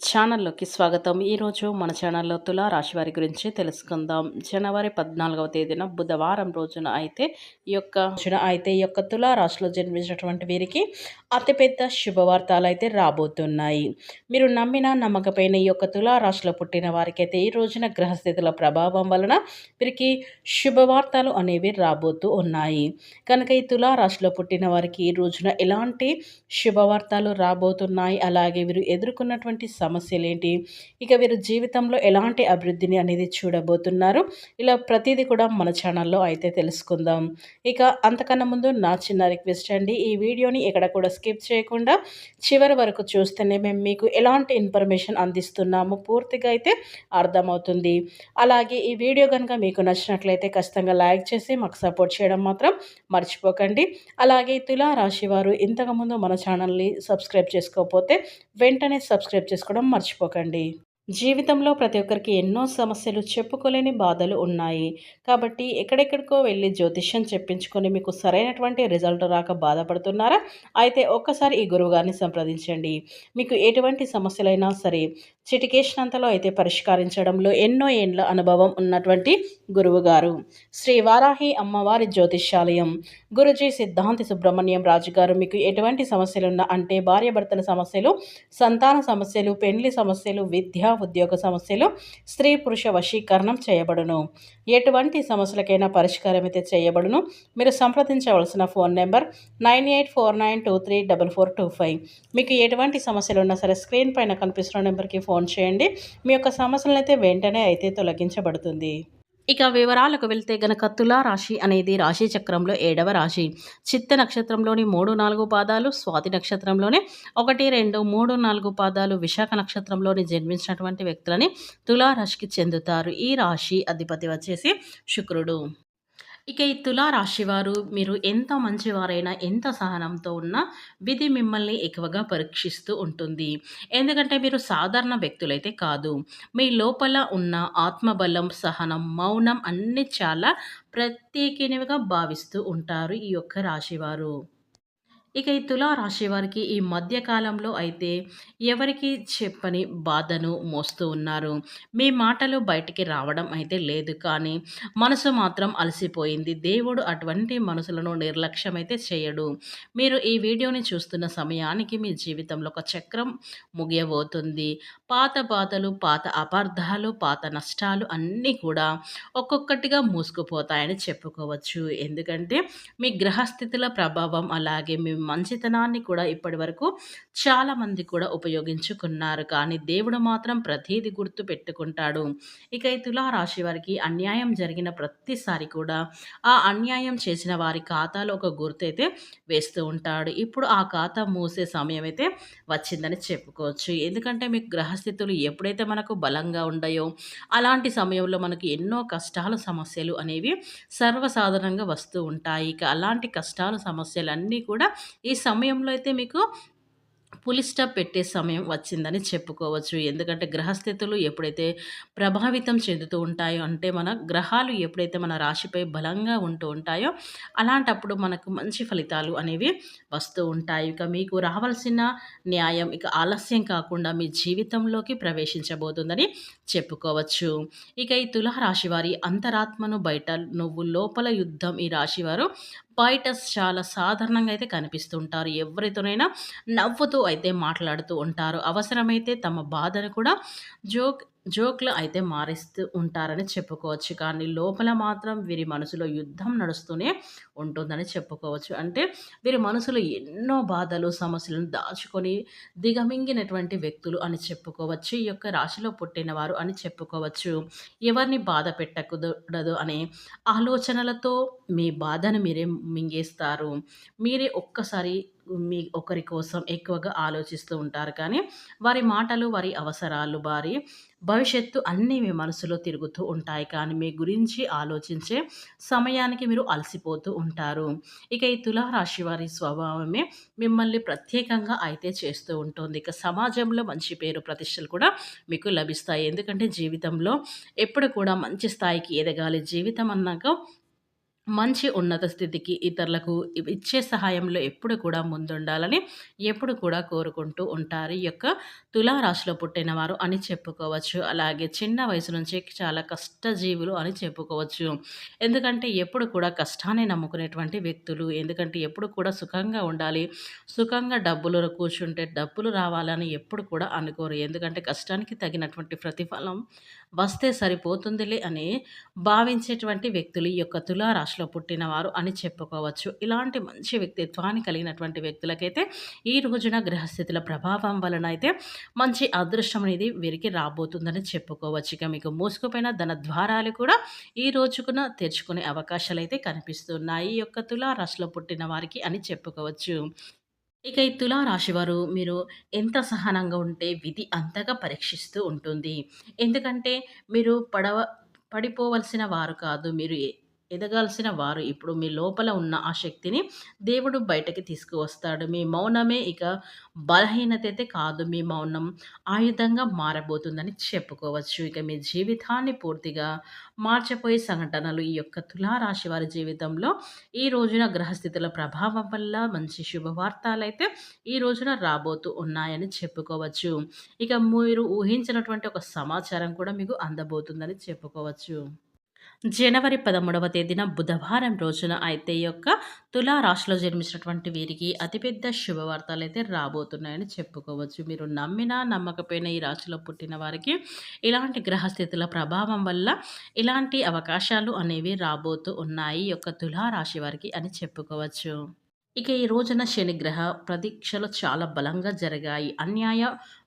ఛానల్లోకి స్వాగతం. ఈరోజు మన ఛానల్లో తులా రాశి వారి గురించి తెలుసుకుందాం. జనవరి పద్నాలుగవ తేదీన బుధవారం రోజున అయితే ఈ యొక్క రోజున అయితే ఈ యొక్క తులా రాశిలో జన్మించినటువంటి వీరికి అతిపెద్ద శుభవార్తలు అయితే రాబోతున్నాయి. మీరు నమ్మిన నమ్మకపోయిన ఈ యొక్క తులా రాశిలో పుట్టిన వారికి అయితే ఈ రోజున గ్రహస్థితుల ప్రభావం వలన వీరికి శుభవార్తలు అనేవి రాబోతూ ఉన్నాయి. కనుక ఈ తులా రాశిలో పుట్టిన వారికి ఈ రోజున ఎలాంటి శుభవార్తలు రాబోతున్నాయి? అలాగే వీరు ఎదుర్కొన్నటువంటి సమస్యలు ఏంటి ఇక వీరు జీవితంలో ఎలాంటి అభివృద్ధిని అనేది చూడబోతున్నారు? ఇలా ప్రతిదీ కూడా మన ఛానల్లో అయితే తెలుసుకుందాం. ఇక అంతకన్నా ముందు నా చిన్న రిక్వెస్ట్ అండి ఈ వీడియోని ఎక్కడ కూడా స్కిప్ చేయకుండా చివరి వరకు చూస్తేనే మేము మీకు ఎలాంటి ఇన్ఫర్మేషన్ అందిస్తున్నాము పూర్తిగా అయితే అర్థమవుతుంది. అలాగే ఈ వీడియో కనుక మీకు నచ్చినట్లయితే ఖచ్చితంగా లైక్ చేసి మాకు సపోర్ట్ చేయడం మాత్రం మర్చిపోకండి. అలాగే తులా రాశి వారు ఇంతకుముందు మన ఛానల్ని సబ్స్క్రైబ్ చేసుకోకపోతే వెంటనే సబ్స్క్రైబ్ చేసుకోవడం మర్చిపోకండి. జీవితంలో ప్రతి ఒక్కరికి ఎన్నో సమస్యలు చెప్పుకోలేని బాధలు ఉన్నాయి. కాబట్టి ఎక్కడెక్కడికో వెళ్ళి జ్యోతిష్యం చెప్పించుకొని మీకు సరైనటువంటి రిజల్ట్ రాక బాధపడుతున్నారా? అయితే ఒక్కసారి ఈ గురువుగారిని సంప్రదించండి. మీకు ఎటువంటి సమస్యలైనా సరే చిటికేసినంతలో అయితే పరిష్కరించడంలో ఎన్నో ఏండ్ల అనుభవం ఉన్నటువంటి గురువుగారు. శ్రీ వారాహి అమ్మవారి జ్యోతిష్యాలయం. గురుజీ సిద్ధాంతి సుబ్రహ్మణ్యం రాజు గారు మీకు ఎటువంటి సమస్యలున్నా అంటే భార్యాభర్తల సమస్యలు సంతాన సమస్యలు పెళ్ళి సమస్యలు విద్య ఉద్యోగ సమస్యలు స్త్రీ పురుష వశీకరణం చేయబడును. ఎటువంటి సమస్యలకైనా పరిష్కారం అయితే చేయబడును. మీరు సంప్రదించవలసిన phone number nine eight four nine two three double four two five. మీకు ఎటువంటి సమస్యలు ఉన్నా సరే స్క్రీన్ పైన కనిపిస్తున్న నెంబర్కి ఫోన్ చేయండి. మీ యొక్క సమస్యలను అయితే వెంటనే అయితే తొలగించబడుతుంది. ఇక వివరాలకు వెళ్తే గనక తులా రాశి అనేది రాశి చక్రంలో ఏడవ రాశి. చిత్త నక్షత్రంలోని మూడు నాలుగు పాదాలు స్వాతి నక్షత్రంలోనే ఒకటి రెండు మూడు నాలుగు పాదాలు విశాఖ నక్షత్రంలోని జన్మించినటువంటి వ్యక్తులని తులా రాశికి చెందుతారు. ఈ రాశి అధిపతి వచ్చేసి శుక్రుడు. ఇక ఈ తులా రాశివారు మీరు ఎంత మంచివారైనా ఎంత సహనంతో ఉన్నా విధి మిమ్మల్ని ఎక్కువగా పరీక్షిస్తూ ఉంటుంది. ఎందుకంటే మీరు సాధారణ వ్యక్తులైతే కాదు. మీ లోపల ఉన్న ఆత్మబలం సహనం మౌనం అన్నీ చాలా ప్రత్యేకినవిగా భావిస్తూ ఉంటారు ఈ యొక్క రాశివారు ఇక ఈ తులారాశి వారికి ఈ మధ్యకాలంలో అయితే ఎవరికి చెప్పని బాధను మోస్తూ ఉన్నారు. మీ మాటలు బయటికి రావడం అయితే లేదు కానీ మనసు మాత్రం అలసిపోయింది. దేవుడు అటువంటి మనసులను నిర్లక్ష్యం అయితే చేయడు. మీరు ఈ వీడియోని చూస్తున్న సమయానికి మీ జీవితంలో ఒక చక్రం ముగియబోతుంది. పాత బాధలు పాత అపార్థాలు పాత నష్టాలు అన్నీ కూడా ఒక్కొక్కటిగా మూసుకుపోతాయని చెప్పుకోవచ్చు. ఎందుకంటే మీ గ్రహస్థితుల ప్రభావం అలాగే మీ మంచితనాన్ని కూడా ఇప్పటి వరకు చాలామంది కూడా ఉపయోగించుకున్నారు. కానీ దేవుడు మాత్రం ప్రతీది గుర్తు పెట్టుకుంటాడు. ఇక ఈ తులారాశి వారికి అన్యాయం జరిగిన ప్రతిసారి కూడా ఆ అన్యాయం చేసిన వారి ఖాతాలో ఒక గుర్తు అయితే వేస్తూ ఉంటాడు. ఇప్పుడు ఆ ఖాతా మూసే సమయం అయితే వచ్చిందని చెప్పుకోవచ్చు. ఎందుకంటే మీకు గ్రహస్థితులు ఎప్పుడైతే మనకు బలంగా ఉండయో అలాంటి సమయంలో మనకు ఎన్నో కష్టాలు సమస్యలు అనేవి సర్వసాధారణంగా వస్తూ ఉంటాయి. ఇక అలాంటి కష్టాలు సమస్యలన్నీ కూడా ఈ సమయంలో అయితే మీకు పులి స్టాప్ పెట్టే సమయం వచ్చిందని చెప్పుకోవచ్చు. ఎందుకంటే గ్రహస్థితులు ఎప్పుడైతే ప్రభావితం చెందుతూ ఉంటాయో అంటే మన గ్రహాలు ఎప్పుడైతే మన రాశిపై బలంగా ఉంటూ ఉంటాయో అలాంటప్పుడు మనకు మంచి ఫలితాలు అనేవి వస్తూ ఉంటాయి. ఇక మీకు రావాల్సిన న్యాయం ఇక ఆలస్యం కాకుండా మీ జీవితంలోకి ప్రవేశించబోతుందని చెప్పుకోవచ్చు. ఇక ఈ తులారాశి వారి అంతరాత్మను బయట నువ్వు లోపల యుద్ధం ఈ రాశివారు బయట చాలా సాధారణంగా అయితే కనిపిస్తుంటారు. ఎవరితోనైనా నవ్వుతూ అయితే మాట్లాడుతూ ఉంటారు. అవసరమైతే తమ బాధను కూడా జోక్ జోక్లు అయితే మారిస్తూ ఉంటారని చెప్పుకోవచ్చు. కానీ లోపల మాత్రం వీరి మనసులో యుద్ధం నడుస్తూనే ఉంటుందని చెప్పుకోవచ్చు. అంటే వీరి మనసులో ఎన్నో బాధలు సమస్యలను దాచుకొని దిగమింగినటువంటి వ్యక్తులు అని చెప్పుకోవచ్చు. ఈ యొక్క రాశిలో పుట్టినవారు అని చెప్పుకోవచ్చు. ఎవరిని బాధ పెట్టకూడదు అనే ఆలోచనలతో మీ బాధను మీరే మింగేస్తారు. మీరే ఒక్కసారి మీ ఒకరి కోసం ఎక్కువగా ఆలోచిస్తూ ఉంటారు. కానీ వారి మాటలు వారి అవసరాలు వారి భవిష్యత్తు అన్నీ మీ మనసులో తిరుగుతూ ఉంటాయి. కానీ మీ గురించి ఆలోచించే సమయానికి మీరు అలసిపోతూ ఉంటారు. ఇక ఈ తులారాశి వారి స్వభావమే మిమ్మల్ని ప్రత్యేకంగా అయితే చేస్తూ ఉంటుంది. ఇక సమాజంలో మంచి పేరు ప్రతిష్టలు కూడా మీకు లభిస్తాయి. ఎందుకంటే జీవితంలో ఎప్పుడు కూడా మంచి స్థాయికి ఎదగాలి. జీవితం అన్నాక మంచి ఉన్నత స్థితికి ఇతరులకు ఇచ్చే సహాయంలో ఎప్పుడు కూడా ముందుండాలని ఎప్పుడు కూడా కోరుకుంటూ ఉంటారు. ఈ యొక్క తులారాశిలో పుట్టిన పుట్టినవారు అని చెప్పుకోవచ్చు. అలాగే చిన్న వయసు నుంచి చాలా కష్టజీవులు అని చెప్పుకోవచ్చు. ఎందుకంటే ఎప్పుడు కూడా కష్టాన్ని నమ్ముకునేటువంటి వ్యక్తులు. ఎందుకంటే ఎప్పుడు కూడా సుఖంగా ఉండాలి. సుఖంగా డబ్బులు కూర్చుంటే డబ్బులు రావాలని ఎప్పుడు కూడా అనుకోరు. ఎందుకంటే కష్టానికి తగినటువంటి ప్రతిఫలం వస్తే సరిపోతుందిలే అని భావించేటువంటి వ్యక్తులు ఈ యొక్క తులారాశిలో పుట్టినవారు అని చెప్పుకోవచ్చు. ఇలాంటి మంచి వ్యక్తిత్వాన్ని కలిగినటువంటి వ్యక్తులకైతే ఈ రోజున గ్రహస్థితుల ప్రభావం వలన అయితే మంచి అదృష్టం అనేది వీరికి రాబోతుందని చెప్పుకోవచ్చు. ఇక మీకు మూసుకుపోయిన ధన ద్వారాలు కూడా ఈ రోజుకున తెరుచుకునే అవకాశాలు అయితే కనిపిస్తున్నాయి. ఈ యొక్క తులారాశిలో పుట్టిన వారికి అని చెప్పుకోవచ్చు. ఇక ఈ తులారాశివారు మీరు ఎంత సహనంగా ఉంటే విధి అంతగా పరీక్షిస్తూ ఉంటుంది. ఎందుకంటే మీరు పడవ పడిపోవలసిన వారు కాదు. మీరు ఎదగాల్సిన వారు. ఇప్పుడు మీ లోపల ఉన్న ఆ శక్తిని దేవుడు బయటకి తీసుకువస్తాడు. మీ మౌనమే ఇక బలహీనత అయితే కాదు. మీ మౌనం ఆయుధంగా మారబోతుందని చెప్పుకోవచ్చు. ఇక మీ జీవితాన్ని పూర్తిగా మార్చపోయే సంఘటనలు ఈ యొక్క తులారాశి వారి జీవితంలో ఈ రోజున గ్రహస్థితుల ప్రభావం వల్ల మంచి శుభవార్తలైతే ఈ రోజున రాబోతూ ఉన్నాయని చెప్పుకోవచ్చు. ఇక మీరు ఊహించినటువంటి ఒక సమాచారం కూడా మీకు అందబోతుందని చెప్పుకోవచ్చు. జనవరి పదమూడవ తేదీన బుధవారం రోజున అయితే యొక్క తులా రాశిలో జన్మించినటువంటి వీరికి అతిపెద్ద శుభవార్తలు అయితే రాబోతున్నాయని చెప్పుకోవచ్చు. మీరు నమ్మినా నమ్మకపోయినా ఈ రాశిలో పుట్టిన వారికి ఇలాంటి గ్రహస్థితుల ప్రభావం వల్ల ఇలాంటి అవకాశాలు అనేవి రాబోతూ ఉన్నాయి యొక్క తులా రాశి వారికి అని చెప్పుకోవచ్చు. ఇక ఈ రోజున శనిగ్రహ ప్రతీక్షలు చాలా బలంగా జరిగాయి. అన్యాయ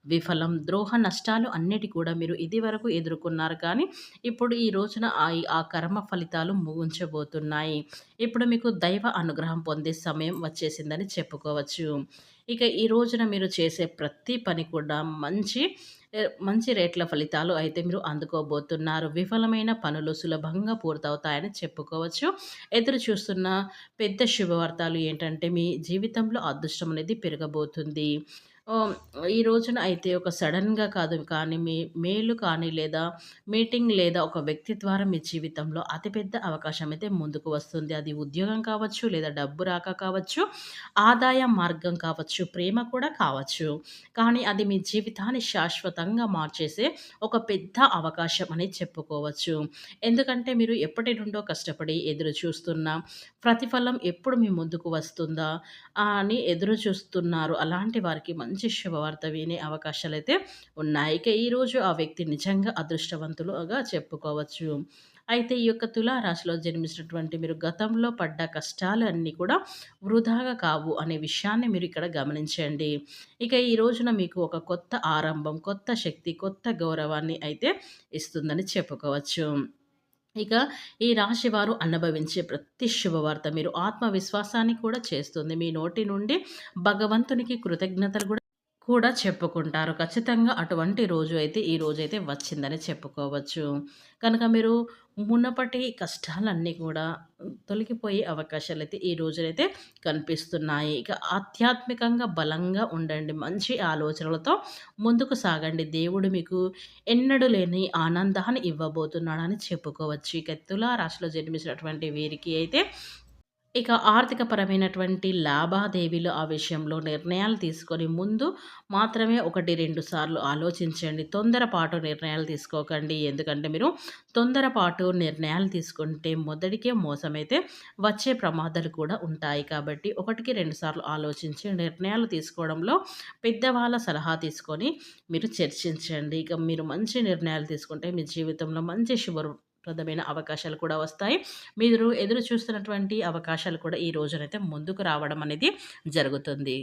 విఫలం ద్రోహ నష్టాలు అన్నిటి కూడా మీరు ఇది వరకు ఎదుర్కొన్నారు కానీ ఇప్పుడు ఈ రోజున ఆ ఆ కర్మ ఫలితాలు ముగించబోతున్నాయి. ఇప్పుడు మీకు దైవ అనుగ్రహం పొందే సమయం వచ్చేసిందని చెప్పుకోవచ్చు. ఇక ఈ రోజున మీరు చేసే ప్రతి పని కూడా మంచి మంచి రేట్ల ఫలితాలు అయితే మీరు అందుకోబోతున్నారు. విఫలమైన పనులు సులభంగా పూర్తవుతాయని చెప్పుకోవచ్చు. ఎదురు చూస్తున్న పెద్ద శుభవార్తలు ఏంటంటే మీ జీవితంలో అదృష్టం అనేది పెరగబోతుంది. ఈ రోజున అయితే ఒక సడన్‌గా కాదు కానీ మీ మేలు కానీ లేదా మీటింగ్ లేదా ఒక వ్యక్తి ద్వారా మీ జీవితంలో అతిపెద్ద అవకాశం అయితే ముందుకు వస్తుంది. అది ఉద్యోగం కావచ్చు, లేదా డబ్బు రాక కావచ్చు, ఆదాయ మార్గం కావచ్చు, ప్రేమ కూడా కావచ్చు. కానీ అది మీ జీవితాన్ని శాశ్వతంగా మార్చేసే ఒక పెద్ద అవకాశం అని చెప్పుకోవచ్చు. ఎందుకంటే మీరు ఎప్పటి నుండో కష్టపడి ఎదురు చూస్తున్న ప్రతిఫలం ఎప్పుడు మీ ముందుకు వస్తుందా అని ఎదురు చూస్తున్నారు. అలాంటి వారికి మంచి మంచి శుభవార్త వినే అవకాశాలు అయితే ఉన్నాయి. ఇక ఈరోజు ఆ వ్యక్తి నిజంగా అదృష్టవంతులుగా చెప్పుకోవచ్చు. అయితే ఈ యొక్క తులారాశిలో జన్మించినటువంటి మీరు గతంలో పడ్డ కష్టాలు అన్నీ కూడా వృధాగా కావు అనే విషయాన్ని మీరు ఇక్కడ గమనించండి. ఇక ఈ రోజున మీకు ఒక కొత్త ఆరంభం, కొత్త శక్తి, కొత్త గౌరవాన్ని అయితే ఇస్తుందని చెప్పుకోవచ్చు. ఇక ఈ రాశి వారు అనుభవించే ప్రతి శుభవార్త మీరు ఆత్మవిశ్వాసాన్ని కూడా చేస్తుంది. మీ నోటి నుండి భగవంతునికి కృతజ్ఞతలు కూడా కూడా చెప్పుకుంటారు. ఖచ్చితంగా అటువంటి రోజు అయితే ఈ రోజైతే వచ్చిందని చెప్పుకోవచ్చు. కనుక మీరు మునపటి కష్టాలన్నీ కూడా తొలగిపోయే అవకాశాలు అయితే ఈ రోజునైతే కనిపిస్తున్నాయి. ఇక ఆధ్యాత్మికంగా బలంగా ఉండండి. మంచి ఆలోచనలతో ముందుకు సాగండి. దేవుడు మీకు ఎన్నడూ లేని ఆనందాన్ని ఇవ్వబోతున్నాడని చెప్పుకోవచ్చు. ఇక తులా రాశిలో జన్మించినటువంటి వీరికి అయితే ఇక ఆర్థికపరమైనటువంటి లాభాదేవీలు ఆ విషయంలో నిర్ణయాలు తీసుకొని ముందు మాత్రమే ఒకటి రెండు సార్లు ఆలోచించండి. తొందరపాటు నిర్ణయాలు తీసుకోకండి. ఎందుకంటే మీరు తొందరపాటు నిర్ణయాలు తీసుకుంటే మొదటికే మోసమైతే వచ్చే ప్రమాదాలు కూడా ఉంటాయి. కాబట్టి ఒకటికి రెండు సార్లు ఆలోచించి నిర్ణయాలు తీసుకోవడంలో పెద్దవాళ్ళ సలహా తీసుకొని మీరు చర్చించండి. ఇక మీరు మంచి నిర్ణయాలు తీసుకుంటే మీ జీవితంలో మంచి శుభ ప్రదమైన అవకాశాలు కూడా వస్తాయి. మీరు ఎదురు చూస్తున్నటువంటి అవకాశాలు కూడా ఈ రోజునైతే ముందుకు రావడం అనేది జరుగుతుంది.